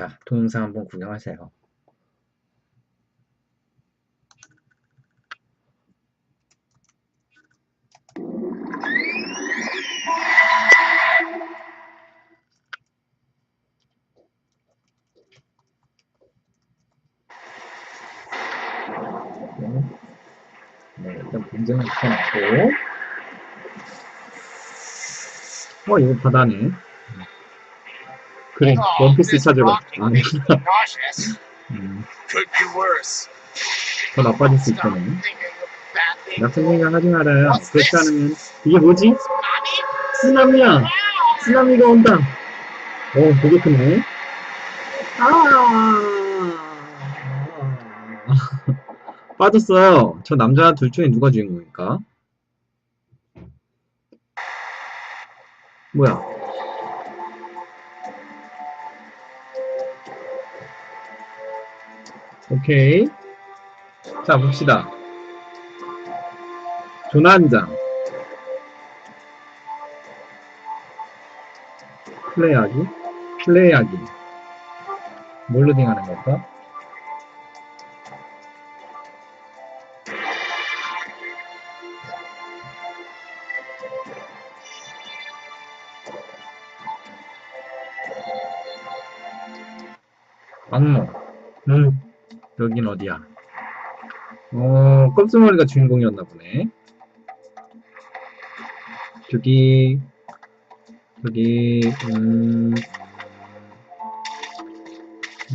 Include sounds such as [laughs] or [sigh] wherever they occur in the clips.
자, 동영상 한번 구경하세요. 네, 일단 본전을 붙여놨고. 어, 이거 바다네. 그래, 원피스 찾으러. 아니. 음. 더 나빠질 수 things. 나쁜 생각 하지 말아요. 그렇지 않으면, 이게 뭐지? 쓰나미야! 쓰나미가 온다! 어, 되게 크네. 아! [laughs] 빠졌어요. 저 남자 둘 중에 누가 주인공일까? 뭐야? 오케이. 자, 봅시다. 조난장. 플레이하기? 플레이하기. 뭘로 딩하는 걸까? 악몽. 음, 여긴 어디야? 어, 껍스머리가 주인공이었나 보네. 저기, 저기, 음,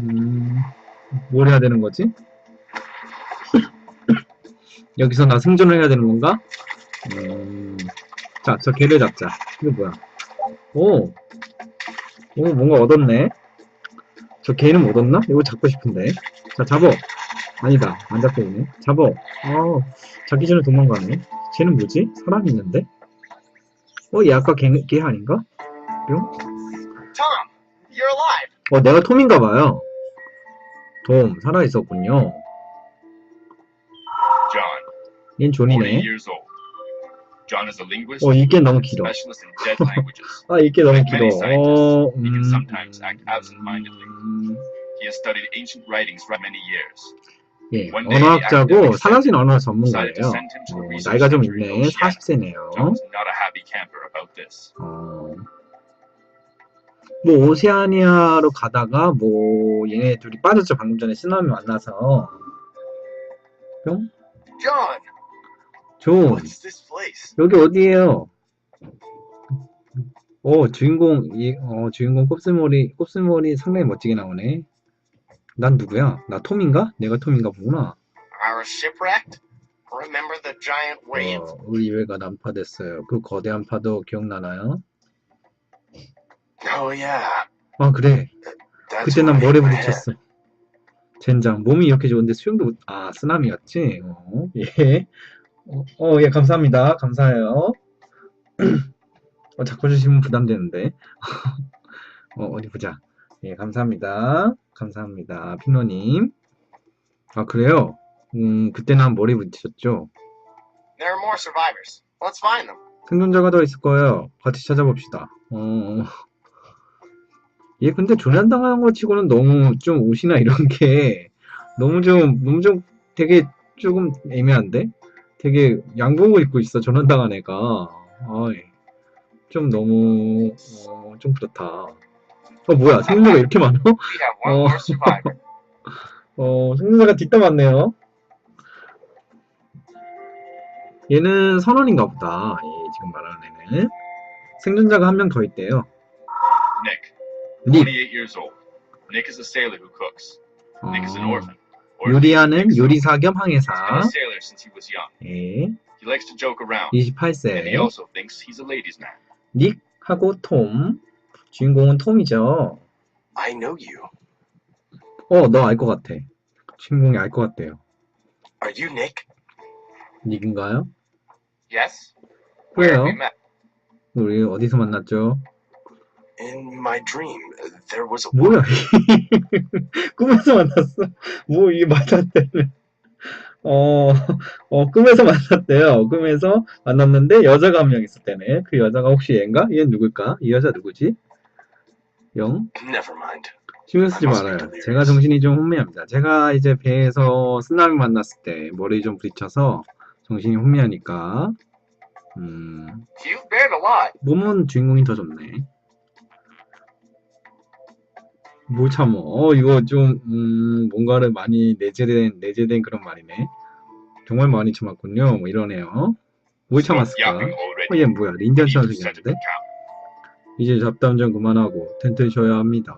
음, 뭘 해야 되는 거지? [laughs] 여기서 나 생존을 해야 되는 건가? 음, 자, 저 개를 잡자. 이거 뭐야? 오, 오, 뭔가 얻었네. 저 개는 못 얻나? 이거 잡고 싶은데. 자, 잡어. 아니다. 안 잡혀 있네. 잡어. 어, 잡기 전에 도망가네. 쟤는 뭐지? 사람이 있는데? 어, 얘 아까 개, 개 아닌가? 뿅? Tom, you're alive. 어, 내가 톰인가 봐요. 톰, 살아있었군요. 얜40 존이네. 어, 읽기 너무 길어. 아, 읽기 너무 길어. 어, 음, sometimes act absent-mindedly. 음, He has studied ancient writings for many years. 예, One day he 언어학자고 사라진 언어 전문가예요. 어, 나이가 좀 있네. Oceania. 40세네요. John's not a happy camper about this. 어, 뭐 오세아니아로 가다가 뭐 얘네 둘이 빠졌죠. 방금 전에 쓰나미 만나서. 뿅? 존? 여기 어디예요? 어, 주인공, 이, 어, 주인공 곱슬머리, 곱슬머리 상당히 멋지게 나오네. 난 누구야? 나 톰인가? 내가 톰인가 보구나. Our shipwrecked? Remember the giant wave? 어, 우리 외가 난파됐어요. 그 거대한 파도 기억나나요? Oh yeah. 아, 그래. That's 그때 난 head. 부딪혔어. 젠장, 몸이 이렇게 좋은데 수영도 못, 아, 쓰나미였지? 어, 예. 어, 어, 예, 감사합니다. 감사해요. [clears throat] 어, 자꾸 주시면 부담되는데. [laughs] 어, 어디 보자. 예, 감사합니다. 감사합니다. 피노님. 아, 그래요? 음, 그때 난 머리에 부딪혔죠. There are more survivors. Let's find them. 생존자가 더 있을 거예요. 같이 찾아봅시다. 어. 얘 근데 조난당하는 거 치고는 너무 좀 옷이나 이런 게 너무 좀, 너무 좀 되게 조금 애매한데? 되게 양복을 입고 있어, 조난당한 애가. 아이, 좀 너무, 어, 좀 그렇다. 어, 뭐야, 생존자가 이렇게 많아? Oh. survivor. 어, 생존자가 뒷담 많네요. 얘는 선원인가 보다. 예, 지금 말하는 애는. 생존자가 한 명 더 있대요. Nick, 닉. 28 years old. Nick is a sailor who cooks. 어, Nick is an orphan. 요리하는 요리사 겸 항해사. 예, He likes to joke around, and he 28세. also thinks he's a ladies' man. 닉하고 톰. 주인공은 톰이죠. I know you. 어, 너 알 것 같아. 주인공이 알 것 같대요. Are you Nick? 닉인가요? Yes. Where 왜요? have we met? 우리 어디서 만났죠? In my dream, there was a 뭐야? [laughs] 꿈에서 만났어? 뭐 이게 되네. 어, 어, 꿈에서 만났대요. 꿈에서 만났는데 여자가 한 명 있었대네. 그 여자가 혹시 얘인가? 얘는 누굴까? 이 여자 누구지? 영? Never mind. 신경 쓰지 말아요. 제가 정신이 좀 혼미합니다. 제가 이제 배에서 쓰나미 만났을 때 머리 좀 부딪혀서 정신이 혼미하니까 음. 몸은 주인공이 더 좋네. 뭘 참어? 어, 이거 좀, 음, 뭔가를 많이 내재된, 내재된 그런 말이네. 정말 많이 참았군요. 뭐 이러네요. 뭘 참았을까? Yapping 어. 얘 뭐야? set 생겼는데? 이제 잡담 좀 그만하고 텐트 쳐야 합니다.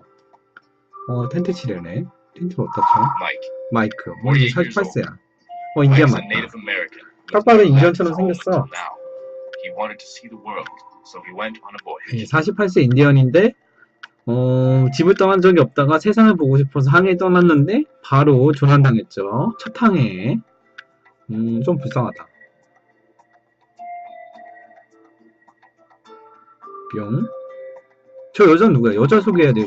어, 텐트 치려네. 텐트를 어디다 쳐? 마이크. 어, 이제 48세야. 어, 인디안 a 맞다. Left 인디언처럼 생겼어. 예, voyage. 48세 인디언인데 어, 집을 떠난 적이 없다가 세상을 보고 싶어서 항해 떠났는데 바로 조난당했죠. 첫 항해에. 음, 좀 불쌍하다. 뿅. 저 여자 누구야? 여자 소개해야 되지.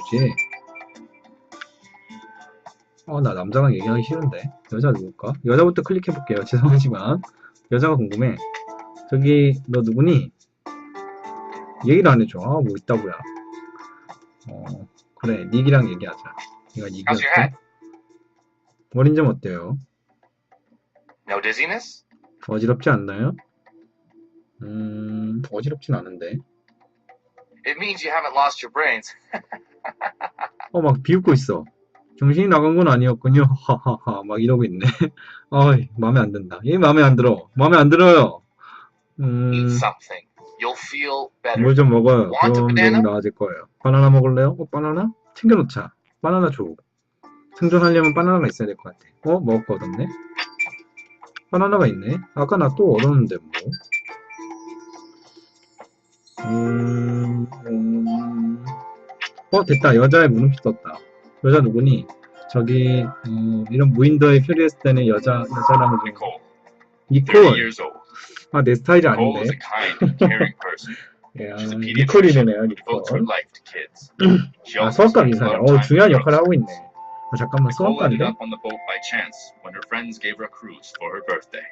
어, 나 남자랑 얘기하기 싫은데. 여자 누굴까? 여자부터 클릭해볼게요. [laughs] 죄송하지만. 여자가 궁금해. 저기, 너 누구니? 얘기를 안 해줘. 아, 뭐 있다고야. 어, 그래. 닉이랑 얘기하자. 얘가 닉이었지? 머린 점 어때요? No dizziness? 어지럽지 않나요? 음, 어지럽진 않은데. It means you haven't lost your brains. [laughs] 어, 막 비웃고 있어. 정신이 나간 건 아니었군요. [laughs] 하하하. 막 이러고 있네. [laughs] 어이, 마음에 안 든다. 얘 마음에 안 들어. 마음에 안 들어요. 음, Eat something. You'll feel better. 뭘 좀 먹어요. Want a 그럼 banana? 몸 나아질 거예요. 바나나 먹을래요? 어, 바나나? 챙겨놓자. 바나나 줘. 생존하려면 바나나가 있어야 될 것 같아. 어? 먹을 거 얻었네? 바나나가 있네? 아까 나 또 얻었는데, 뭐. 음, 음. 어, 됐다. 여자의 물음표 떴다. 여자 누구니? 저기, 어, 이런 무인도에 표류했을 때는 여자, 여자라는 30 니콜! years old. 아, 내 스타일이 아닌데. 야, 니콜이네요, 니콜. 아, lot of 어, 중요한 역할을. 하고 있네. 아, 잠깐만, birthday.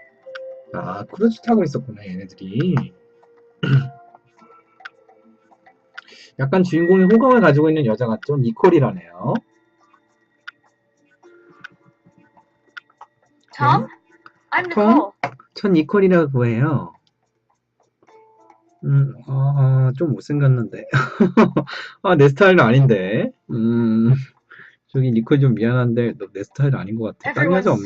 아, 크루즈 타고 있었구나, 얘네들이. 약간 주인공이 호감을 가지고 있는 여자 같죠? 니콜이라네요. Tom? I'm Tom? Nicole. 전 니콜이라고 해요. 음, 아, 좀 못생겼는데. [laughs] 아, 내 스타일은 아닌데. 음, 저기 니콜 좀 미안한데, 너 내 스타일 아닌 것 같아. 딴 여자 없니?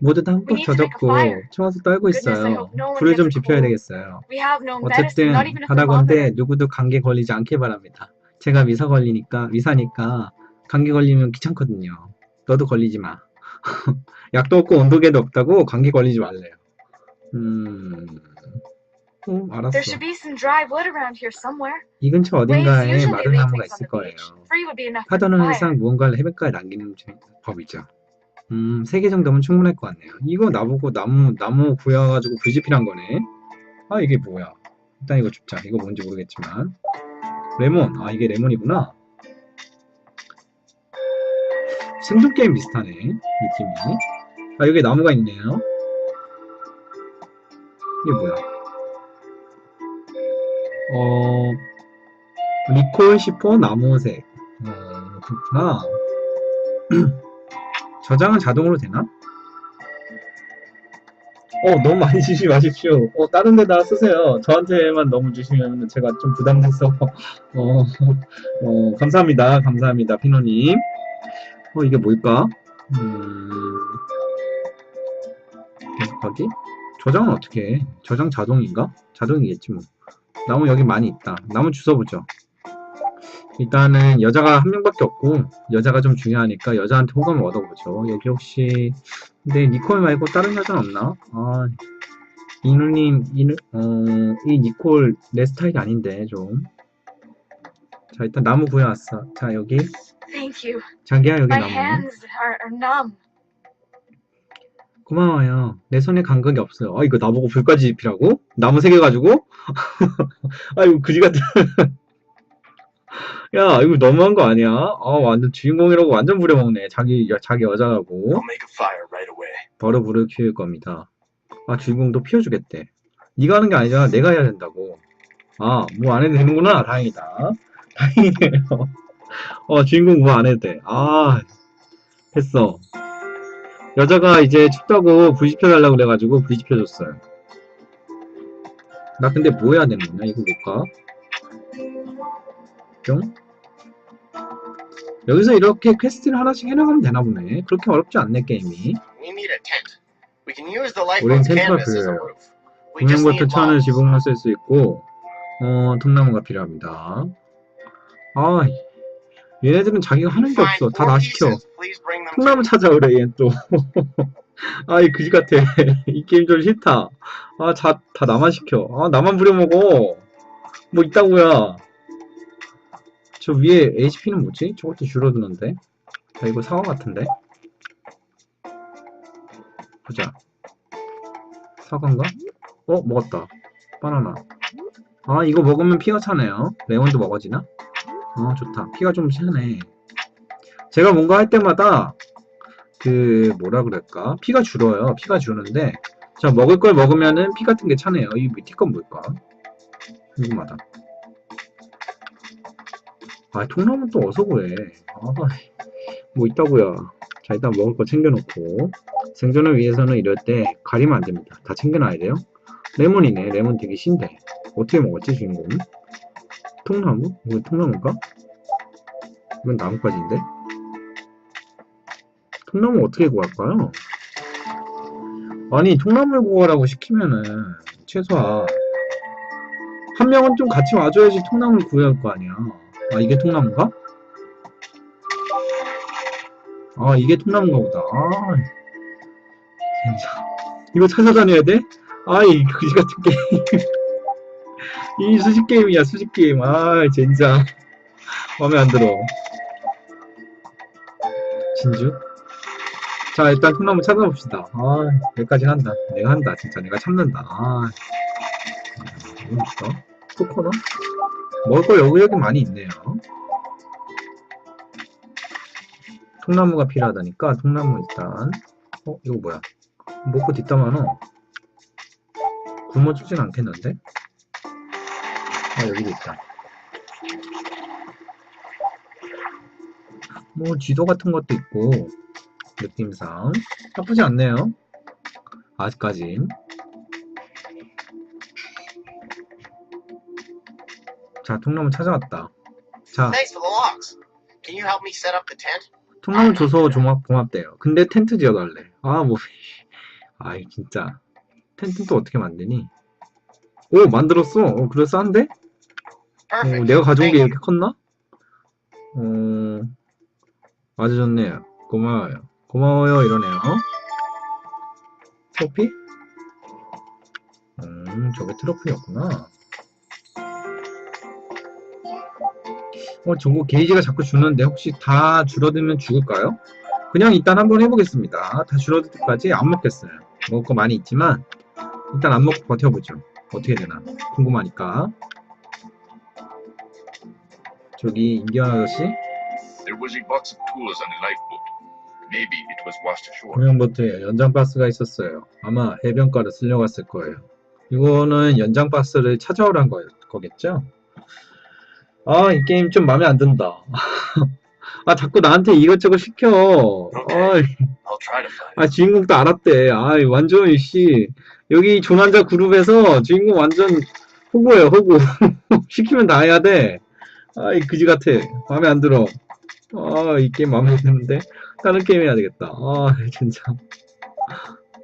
모두 다 흠뻑 젖었고. 추워서 떨고 있어요. 불을 좀 지펴야. 되겠어요. 어쨌든 하다건대 thermometer. 누구도 감기 걸리지 않길 바랍니다. 제가 위사 걸리니까 위사니까 감기 걸리면 귀찮거든요. 너도 걸리지 마. [laughs] 약도 없고 온도계도 없다고 감기 걸리지 말래요. 음, 어, 알았어. There should be some dry wood around here somewhere. 이 근처 어딘가에 마른 나무가 있을 거예요. 파도는. 항상 무언가를 해변가에 남기는 주- 법이죠. 음, 세 개 정도면 충분할 것 같네요. 이거 나보고 나무, 나무 구해가지고 불 지피란 거네. 아, 이게 뭐야. 일단 이거 줍자. 이거 뭔지 모르겠지만. 레몬. 아, 이게 레몬이구나. 생존 게임 비슷하네. 느낌이. 아, 여기 나무가 있네요. 이게 뭐야. 어, 리콜 10호 나무색. 어, 그렇구나. [clears throat] 저장은 자동으로 되나? 어, 너무 많이 주지 마십시오. 어, 다른 데다 쓰세요. 저한테만 너무 주시면 제가 좀 부담돼서. [laughs] 어, 어, 감사합니다. 감사합니다. 피노님. 어, 이게 뭘까? 음, 계속하기? 저장은 어떻게 해? 저장 자동인가? 자동이겠지 뭐. 나무 여기 많이 있다. 나무 주워보죠. 일단은 여자가 한 명밖에 없고 여자가 좀 중요하니까 여자한테 호감을 얻어보죠. 여기 혹시 근데 니콜 말고 다른 여자는 없나? 아 이누님 이누 어 이 니콜 내 스타일이 아닌데 좀. 자 일단 나무 구해왔어. 자 여기 Thank you. 자기야 여기 My 나무. hands are, are numb. 고마워요. 내 손에 감각이 없어요. 아 이거 나보고 불까지 지피라고? 나무 세 개 가지고? 아이고 그지 같은. [laughs] 야 이거 너무한 거 아니야? 아 완전 주인공이라고 완전 부려먹네. 자기 여, 자기 여자라고. 바로 불을 키울 겁니다. 아, 주인공도 피워주겠대. 네가 하는 게 아니잖아. 내가 해야 된다고. 아, 뭐 안 해도 되는구나. 다행이다. [laughs] 다행이네요. 어, 주인공 뭐 안 해도 돼. 아, 됐어. 여자가 이제 춥다고 불 지펴달라고 그래가지고 불 지펴줬어요. 나 근데 뭐 해야 되는 거냐? 이거 볼까? 뿅? 여기서 이렇게 퀘스트를 하나씩 해나가면 되나 보네. 그렇게 어렵지 않네, 게임이. 우린 텐트가 필요해요. need 천을. 지붕으로 쓸수 있고, 어, 통나무가 필요합니다. 아, 얘네들은 자기가 하는 게 없어. 다 나 시켜. 통나무 me. 찾아오래, 얘 또. [laughs] 아이, 그지 같아. [laughs] 이 게임 좀 싫다. 아, 자, 다 나만 시켜. 아, 나만 부려먹어. 뭐 있다고야. 저 위에 HP는 뭐지? 저것도 줄어드는데. 자, 이거 사과 같은데. 보자. 사과인가? 어, 먹었다. 바나나. 아, 이거 먹으면 피가 차네요. 레몬도 먹어지나? 아, 좋다. 피가 좀 차네. 제가 뭔가 할 때마다 그 뭐라 그럴까? 피가 줄어요. 피가 주는데 자 먹을 걸 먹으면은 피 같은 게 차네요. 이 밑에 건 뭘까? 궁금하다. 아 통나무 또 어서 구해. 아 뭐 있다고요. 자 일단 먹을 거 챙겨놓고. 생존을 위해서는 이럴 때 가리면 안 됩니다. 다 챙겨놔야 돼요. 레몬이네. 레몬 되게 신데. 어떻게 먹었지 주인공 통나무 이건 통나무인가 이건 나뭇가지인데 통나무 어떻게 구할까요? 아니 통나무를 구하라고 시키면은 최소한 한 명은 좀 같이 와줘야지 통나무를 구해야 할 거 아니야 아 이게 통나무인가? 아 이게 통나무인가 보다 아 이거 찾아다녀야 돼? 아이 그지 같은 게임 이 수직 게임이야 수직 게임 아 진짜 마음에 안 들어 진주? 자, 일단 통나무 찾아봅시다. 아, 여기까지 한다. 내가 한다. 진짜 내가 참는다. 아, 뭐 있어? 코코넛? 먹을 거 여기 여기 많이 있네요. 통나무가 필요하다니까 통나무 일단. 어, 이거 뭐야? 먹고 뒷담화는 굶어 죽진 않겠는데? 아, 여기도 있다. 뭐 지도 같은 것도 있고 느낌상 나쁘지 않네요. 아직까진. 자, 통나무 찾아왔다. 자? 통나무 줘서 고맙, 고맙대요. 근데 텐트 지어달래. 아, 뭐, [laughs] 아이, 진짜. 텐트 또 어떻게 만드니? 오, 만들었어. 어, 그럴싸한데? 어. 내가 가져온 게. 이렇게 컸나? 어, 아주 좋네요. 고마워요. 고마워요, 이러네요. 트로피? 음, 저게 트로피였구나. 어, 저거 게이지가 자꾸 주는데 혹시 다 줄어들면 죽을까요? 그냥 일단 한번 해보겠습니다. 다 줄어들 때까지 안 먹겠어요. 먹을 거 많이 있지만 일단 안 먹고 버텨보죠. 어떻게 되나 궁금하니까. 저기 인디언 아저씨 There was a box of tools on the lifeboat. Maybe it was washed ashore. 공연보트에 연장 박스가 있었어요. 아마 해변가로 쓸려갔을 거예요. 이거는 연장 박스를 찾아오란 거, 거겠죠? 아, 이 게임 좀 마음에 안 든다. [laughs] 아, 자꾸 나한테 이것저것 시켜. 아, to find 아, 주인공도 알았대. 아, 완전, 씨. 여기 조난자 그룹에서 주인공 완전 호구예요, 호구. [laughs] 시키면 다 해야 돼. 아, 이 그지 같아. 마음에 안 들어. 아, 이 게임 마음에 안 드는데? 다른 게임 해야 되겠다. 아, [laughs] 진짜.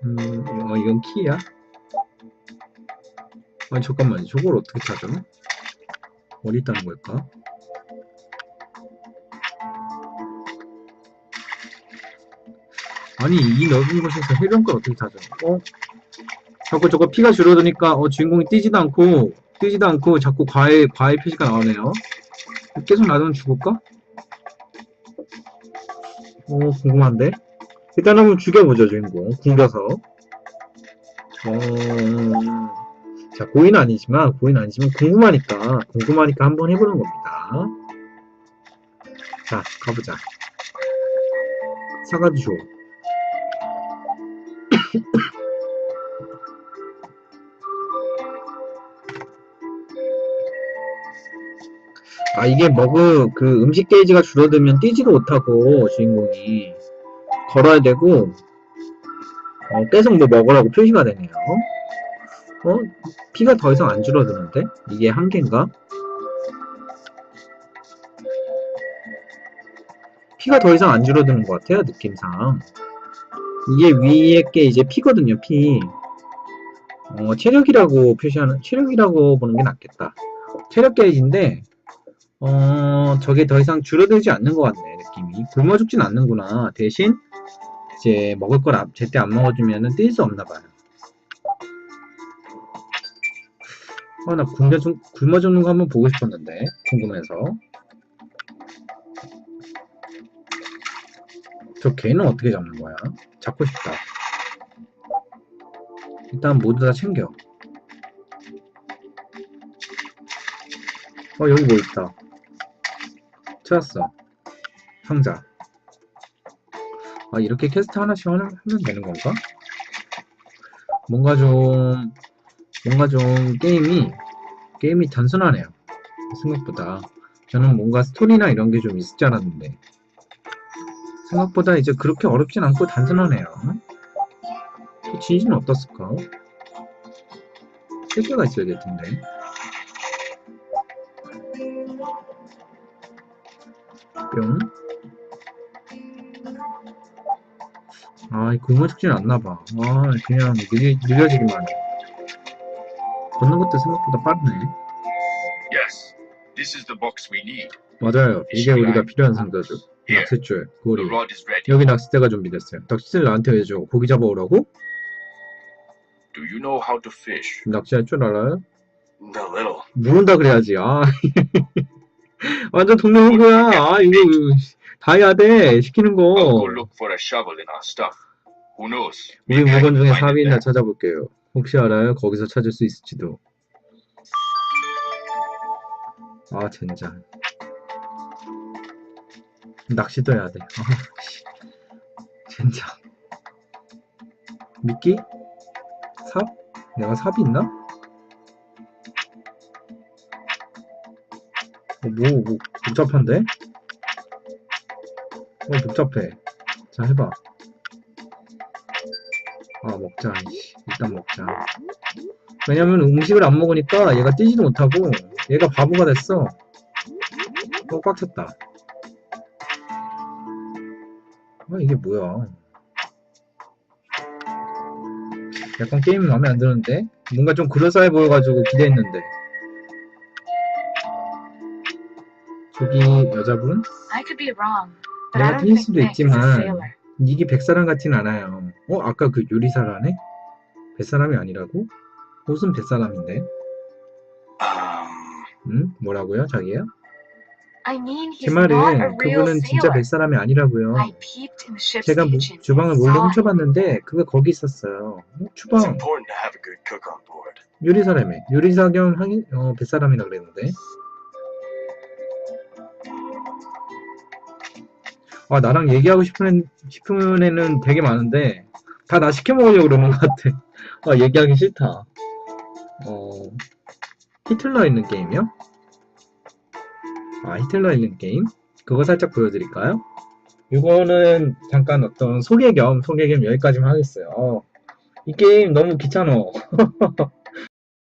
음, 어, 이건 키야? 아니, 잠깐만. 저걸 어떻게 찾아? 어디 있다는 걸까? 아니, 이 넓은 곳에서 해변가 어떻게 찾아? 어? 자꾸 저거 피가 줄어드니까, 어, 주인공이 뛰지도 않고, 뛰지도 않고, 자꾸 과외, 과외 표시가 나오네요. 계속 놔두면 죽을까? 어, 궁금한데? 일단 한번 죽여보죠, 주인공. 굶겨서. 어, 자, 고의는 아니지만, 고의는 아니지만, 궁금하니까, 궁금하니까 한번 해보는 겁니다. 자, 가보자. 줘. 아, 이게 머그, 그 음식 게이지가 줄어들면 뛰지도 못하고, 주인공이. 걸어야 되고, 어, 계속 뭐 먹으라고 표시가 되네요. 어? 피가 더 이상 안 줄어드는데? 이게 한계인가? 피가 더 이상 안 줄어드는 것 같아요, 느낌상. 이게 위에 게 이제 피거든요, 피. 어, 체력이라고 표시하는, 체력이라고 보는 게 낫겠다. 체력 게이지인데, 어, 저게 더 이상 줄어들지 않는 것 같네, 느낌이. 굶어 죽진 않는구나. 대신, 이제 먹을 걸 안- 제때 안 먹어주면은 뛸 수 없나 봐요. 어, 나 굶어, 죽, 굶어 죽는 거 한번 보고 싶었는데, 궁금해서. 저 개는 어떻게 잡는 거야? 잡고 싶다. 일단 모두 다 챙겨. 어, 여기 뭐 있다. 찾았어. 상자. 아, 이렇게 퀘스트 하나씩 하면, 되는 건가? 뭔가 좀, 뭔가 좀 게임이, 게임이 단순하네요. 생각보다. 저는 뭔가 스토리나 이런 게 좀 있을 줄 알았는데. 생각보다 이제 그렇게 어렵진 않고 단순하네요. 그 진실은 어떻을까? 세 개가 있어야겠던데. 뿅. 아, 이 굶어 죽진 않나봐. 아, 그냥 느려, 느려지기만 해. 걷는 것도 생각보다 빠르네. Yes, this is the box we need. 맞아요. 이게 우리가 필요한 상자죠. 낚싯줄, 고리. 여기 낚싯대가 준비됐어요. 낚싯대를 나한테 왜 줘? 고기 잡아오라고? Do you know how to fish? 낚시할 줄 알아요? Little. 모른다 그래야지. 아. [laughs] 완전 동네 후보야. 아, 이거 다 해야 돼. 시키는 거. I 물건 중에 find it 삽이 있나 there. 찾아볼게요. 혹시 알아요? 거기서 찾을 수 있을지도. 아, 젠장. 낚시도 해야 돼. 아, 씨. 젠장. 미끼? 삽? 내가 삽이 있나? 뭐, 뭐, 복잡한데? 어, 복잡해. 자, 해봐. 아, 먹자. 일단 먹자. 왜냐면 음식을 안 먹으니까 얘가 뛰지도 못하고 얘가 바보가 됐어. 어, 꽉 찼다. 아, 이게 뭐야. 약간 게임이 마음에 안 드는데? 뭔가 좀 그럴싸해 보여가지고 기대했는데. 저기 여자분? I could be wrong, but I 내가 틀릴 수도 있지만. 이게 백사람 같진 않아요. 어, 아까 그 요리사라네? 뱃사람이 아니라고? 옷은 뱃사람인데. Um, 응? 뭐라고요, 자기야? I mean, 제 말은 그분은 진짜. 뱃사람이 아니라고요. 제가 무-. 주방을 몰래. 훔쳐봤는데 그거 거기 있었어요. 어, 주방. 요리사라며. 요리사 겸 어, 뱃사람이라 그랬는데. 아 나랑 얘기하고 싶은 애, 싶은 애는 되게 많은데 다 나 시켜 먹으려고 그러는 것 같아. [laughs] 아 얘기하기 싫다. 어 히틀러 있는 게임이요? 아 히틀러 있는 게임? 그거 살짝 보여드릴까요? 이거는 잠깐 어떤 소개 겸 소개 겸 여기까지만 하겠어요. 어, 이 게임 너무 귀찮아. [laughs]